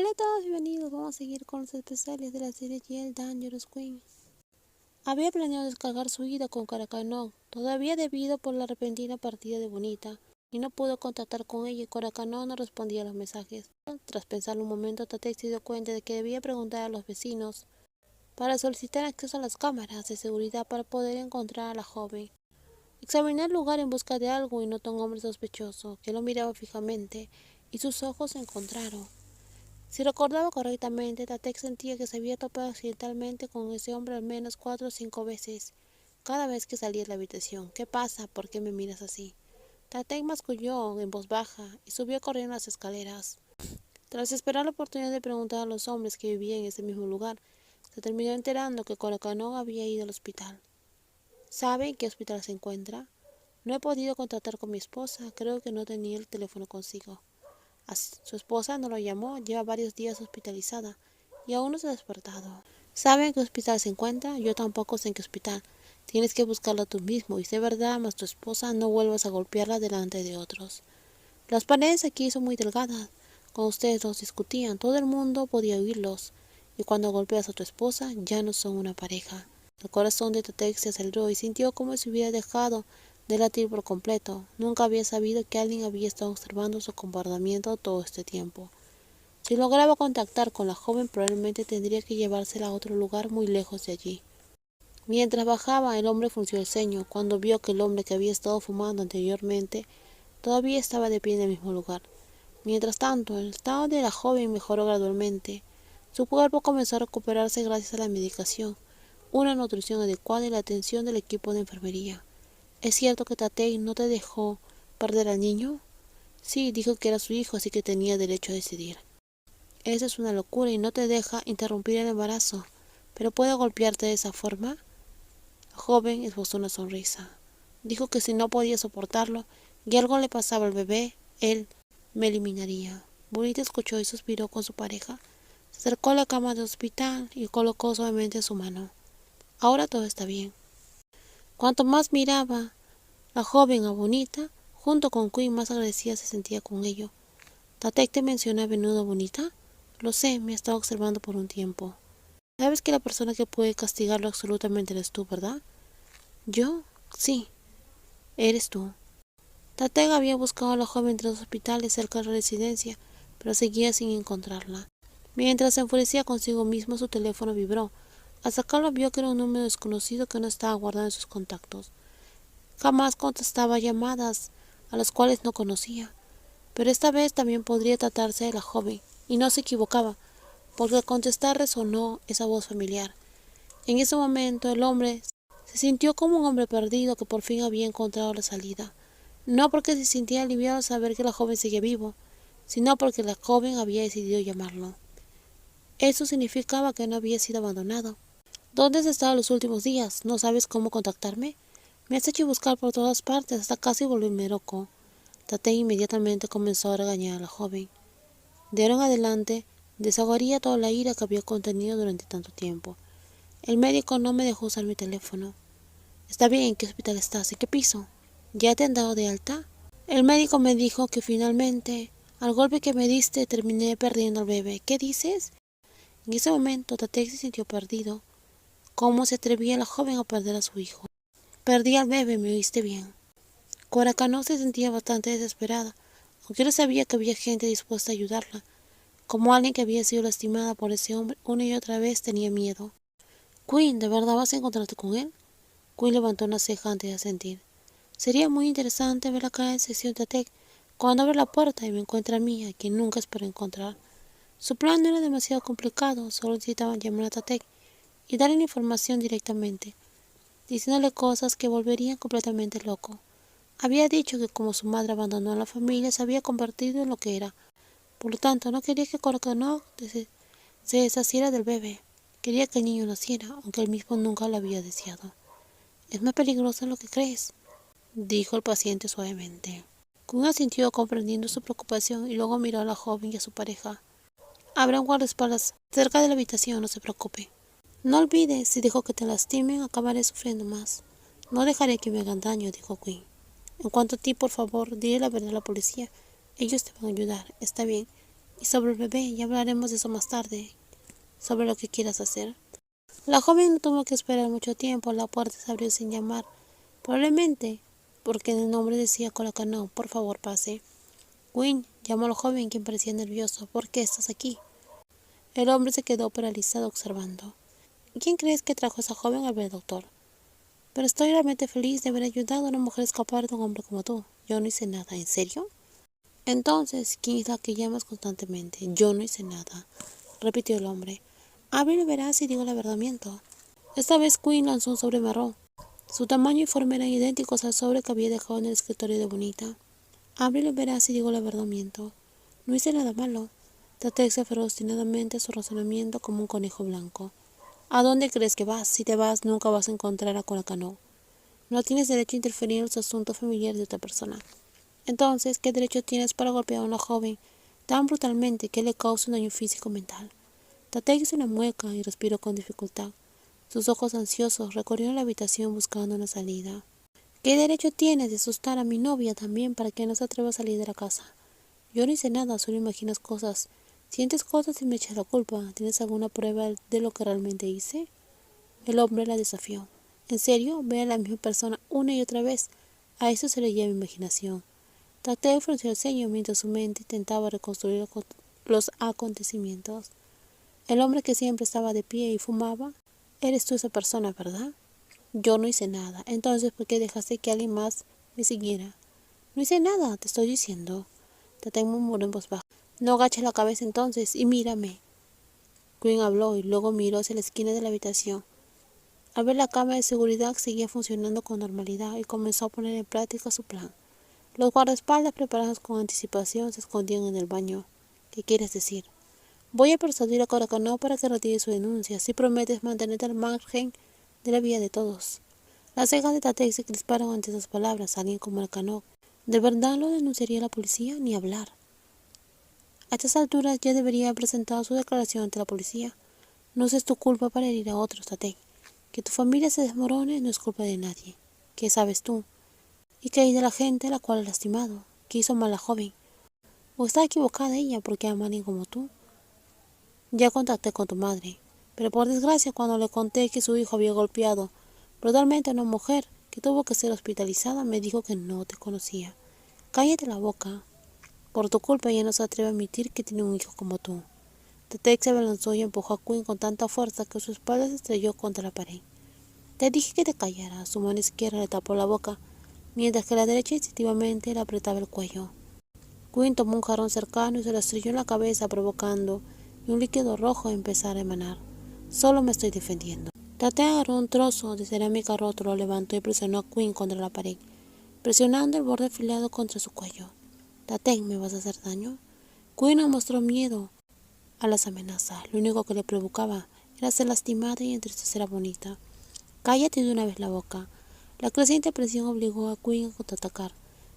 Hola a todos, bienvenidos. Vamos a seguir con los especiales de la serie Yell Dangerous Queen. Había planeado descargar su ida con Caracanón, todavía debido por la repentina partida de Bonita, y no pudo contactar con ella y Caracanón no respondía a los mensajes. Tras pensar un momento, Tate se dio cuenta de que debía preguntar a los vecinos para solicitar acceso a las cámaras de seguridad para poder encontrar a la joven. Examiné el lugar en busca de algo y notó un hombre sospechoso que lo miraba fijamente y sus ojos se encontraron. Si recordaba correctamente, Tatek sentía que se había topado accidentalmente con ese hombre al menos cuatro o cinco veces, cada vez que salía de la habitación. ¿Qué pasa? ¿Por qué me miras así? Tatek masculló en voz baja y subió corriendo las escaleras. Tras esperar la oportunidad de preguntar a los hombres que vivían en ese mismo lugar, se terminó enterando que Coracano había ido al hospital. ¿Sabe en qué hospital se encuentra? No he podido contactar con mi esposa, creo que no tenía el teléfono consigo. Su esposa no lo llamó, lleva varios días hospitalizada y aún no se ha despertado. ¿Sabe en qué hospital se encuentra? Yo tampoco sé en qué hospital. Tienes que buscarlo tú mismo y si verdad, más tu esposa no vuelvas a golpearla delante de otros. Las paredes aquí son muy delgadas. Cuando ustedes dos discutían, todo el mundo podía oírlos. Y cuando golpeas a tu esposa, ya no son una pareja. El corazón de Tatek se aceleró y sintió como si hubiera dejado de latir por completo. Nunca había sabido que alguien había estado observando su comportamiento todo este tiempo. Si lograba contactar con la joven probablemente tendría que llevársela a otro lugar muy lejos de allí. Mientras bajaba, el hombre frunció el ceño cuando vio que el hombre que había estado fumando anteriormente todavía estaba de pie en el mismo lugar. Mientras tanto, el estado de la joven mejoró gradualmente. Su cuerpo comenzó a recuperarse gracias a la medicación, una nutrición adecuada y la atención del equipo de enfermería. ¿Es cierto que Tatei no te dejó perder al niño? Sí, dijo que era su hijo, así que tenía derecho a decidir. Esa es una locura y no te deja interrumpir el embarazo. ¿Pero puede golpearte de esa forma? La joven esbozó una sonrisa. Dijo que si no podía soportarlo y algo le pasaba al bebé, él me eliminaría. Bonita escuchó y suspiró con su pareja. Se acercó a la cama del hospital y colocó suavemente su mano. Ahora todo está bien. Cuanto más miraba la joven a Bonita, junto con Queen más agradecida se sentía con ello. ¿Tatek te menciona a menudo Bonita? Lo sé, me ha estado observando por un tiempo. Sabes que la persona que puede castigarlo absolutamente eres tú, ¿verdad? ¿Yo? Sí. Eres tú. Tatek había buscado a la joven entre los hospitales cerca de la residencia, pero seguía sin encontrarla. Mientras se enfurecía consigo mismo, su teléfono vibró. Al sacarlo vio que era un número desconocido que no estaba guardado en sus contactos. Jamás contestaba llamadas a las cuales no conocía. Pero esta vez también podría tratarse de la joven, y no se equivocaba, porque al contestar resonó esa voz familiar. En ese momento el hombre se sintió como un hombre perdido que por fin había encontrado la salida. No porque se sintiera aliviado al saber que la joven seguía vivo, sino porque la joven había decidido llamarlo. Eso significaba que no había sido abandonado. ¿Dónde has estado los últimos días? ¿No sabes cómo contactarme? Me has hecho buscar por todas partes hasta casi volverme loco. Tate inmediatamente comenzó a regañar a la joven. De ahora adelante, desahogaría toda la ira que había contenido durante tanto tiempo. El médico no me dejó usar mi teléfono. Está bien, ¿en qué hospital estás? ¿En qué piso? ¿Ya te han dado de alta? El médico me dijo que finalmente, al golpe que me diste, terminé perdiendo al bebé. ¿Qué dices? En ese momento, Tate se sintió perdido. ¿Cómo se atrevía la joven a perder a su hijo? Perdí al bebé, me oíste bien. Coracano se sentía bastante desesperada, aunque no sabía que había gente dispuesta a ayudarla. Como alguien que había sido lastimada por ese hombre una y otra vez tenía miedo. Queen, ¿de verdad vas a encontrarte con él? Queen levantó una ceja antes de asentir. Sería muy interesante ver cara de sección de Tech cuando abre la puerta y me encuentra a mí, a quien nunca espero encontrar. Su plan no era demasiado complicado, solo necesitaban llamar a Tatek y darle información directamente, diciéndole cosas que volverían completamente loco. Había dicho que como su madre abandonó a la familia se había convertido en lo que era. Por lo tanto, no quería que Corcono se deshaciera del bebé. Quería que el niño naciera, aunque él mismo nunca lo había deseado. Es más peligroso de lo que crees, dijo el paciente suavemente. Kun asintió comprendiendo su preocupación y luego miró a la joven y a su pareja. Habrá un guardaespaldas cerca de la habitación, no se preocupe. No olvides, si dejo que te lastimen, acabaré sufriendo más. No dejaré que me hagan daño, dijo Quinn. En cuanto a ti, por favor, dile la verdad a la policía. Ellos te van a ayudar. Está bien. Y sobre el bebé, ya hablaremos de eso más tarde, sobre lo que quieras hacer. La joven no tuvo que esperar mucho tiempo, la puerta se abrió sin llamar, probablemente porque en el nombre decía Colacano, por favor pase. Quinn llamó al joven quien parecía nervioso, ¿por qué estás aquí? El hombre se quedó paralizado observando. ¿Quién crees que trajo a esa joven al ver doctor? Pero estoy realmente feliz de haber ayudado a una mujer a escapar de un hombre como tú. Yo no hice nada, ¿en serio? Entonces, ¿quién es la que llamas constantemente? Yo no hice nada, repitió el hombre. Ábrelo verás y digo la verdad miento. Esta vez Quinn lanzó un sobre marrón. Su tamaño y forma eran idénticos al sobre que había dejado en el escritorio de Bonita. Ábrelo verás y digo la verdad miento. No hice nada malo. Tate se aferró obstinadamente a su razonamiento como un conejo blanco. ¿A dónde crees que vas? Si te vas, nunca vas a encontrar a Colacano. No tienes derecho a interferir en los asuntos familiares de otra persona. Entonces, ¿qué derecho tienes para golpear a una joven tan brutalmente que le causa un daño físico mental? Tate hizo una mueca y respiró con dificultad. Sus ojos ansiosos recorrieron la habitación buscando una salida. ¿Qué derecho tienes de asustar a mi novia también para que no se atreva a salir de la casa? Yo no hice nada, solo imaginas cosas ¿Sientes cosas y me echas la culpa? ¿Tienes alguna prueba de lo que realmente hice? El hombre la desafió. ¿En serio? Ve a la misma persona una y otra vez. A eso se le llama imaginación. Tateo frunció el ceño mientras su mente intentaba reconstruir los acontecimientos. El hombre que siempre estaba de pie y fumaba, eres tú esa persona, ¿verdad? Yo no hice nada. Entonces, ¿por qué dejaste que alguien más me siguiera? No hice nada, te estoy diciendo. Tateo murmuró en voz baja. No agaches la cabeza entonces y mírame. Quinn habló y luego miró hacia la esquina de la habitación. Al ver la cámara de seguridad seguía funcionando con normalidad y comenzó a poner en práctica su plan. Los guardaespaldas preparados con anticipación se escondían en el baño. ¿Qué quieres decir? Voy a persuadir a Coracano para que retire su denuncia, si prometes mantenerte al margen de la vida de todos. Las cejas de Tate se crisparon ante esas palabras. Alguien como Cano. ¿De verdad lo denunciaría la policía? Ni hablar. A estas alturas ya debería haber presentado su declaración ante la policía. No es tu culpa para herir a otros, Tate. Que tu familia se desmorone no es culpa de nadie. ¿Qué sabes tú? ¿Y qué hay de la gente a la cual ha lastimado? ¿Qué hizo mal la joven? ¿O está equivocada ella porque ama a alguien como tú? Ya contacté con tu madre, pero por desgracia cuando le conté que su hijo había golpeado brutalmente a una mujer que tuvo que ser hospitalizada, me dijo que no te conocía. Cállate la boca, por tu culpa ella no se atreve a admitir que tiene un hijo como tú. Tetex se abalanzó y empujó a Quinn con tanta fuerza que su espalda se estrelló contra la pared. Te dije que te callara. Su mano izquierda le tapó la boca, mientras que la derecha instintivamente le apretaba el cuello. Quinn tomó un jarrón cercano y se lo estrelló en la cabeza, provocando que un líquido rojo empezara a emanar. Solo me estoy defendiendo. Tate agarró un trozo de cerámica roto, lo levantó y presionó a Quinn contra la pared, presionando el borde afilado contra su cuello. Daten, ¿me vas a hacer daño? No mostró miedo a las amenazas. Lo único que le provocaba era ser lastimada y entristecer a Bonita. Cállate de una vez la boca. La creciente presión obligó a Quinn a contraatacar.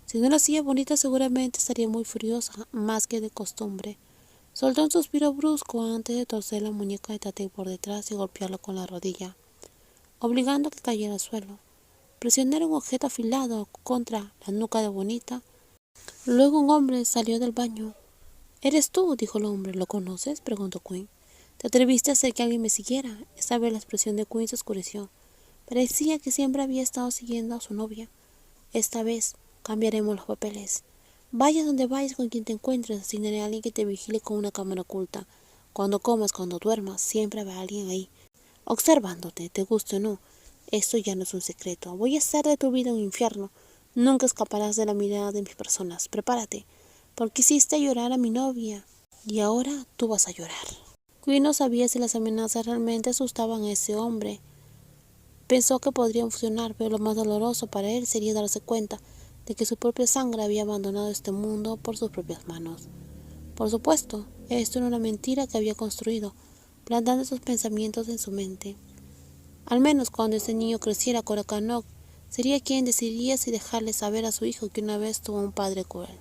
Si no lo hacía Bonita seguramente estaría muy furiosa, más que de costumbre. Soltó un suspiro brusco antes de torcer la muñeca de Tate por detrás y golpearlo con la rodilla, obligando a que cayera al suelo. Presionar un objeto afilado contra la nuca de Bonita Luego un hombre salió del baño. ¿Eres tú? dijo el hombre. ¿Lo conoces? preguntó Quinn. ¿Te atreviste a hacer que alguien me siguiera? Esta vez la expresión de Quinn se oscureció. Parecía que siempre había estado siguiendo a su novia. Esta vez cambiaremos los papeles. Vaya donde vayas con quien te encuentres, asignaré a alguien que te vigile con una cámara oculta. Cuando comas, cuando duermas, siempre habrá alguien ahí, observándote, te guste o no. Esto ya no es un secreto. Voy a hacer de tu vida un infierno. Nunca escaparás de la mirada de mis personas. Prepárate, porque hiciste llorar a mi novia y ahora tú vas a llorar. Quinn no sabía si las amenazas realmente asustaban a ese hombre. Pensó que podrían funcionar, pero lo más doloroso para él sería darse cuenta de que su propia sangre había abandonado este mundo por sus propias manos. Por supuesto, esto era una mentira que había construido, plantando esos pensamientos en su mente. Al menos cuando ese niño creciera, Korakanok sería quien decidiría si dejarle saber a su hijo que una vez tuvo un padre cruel.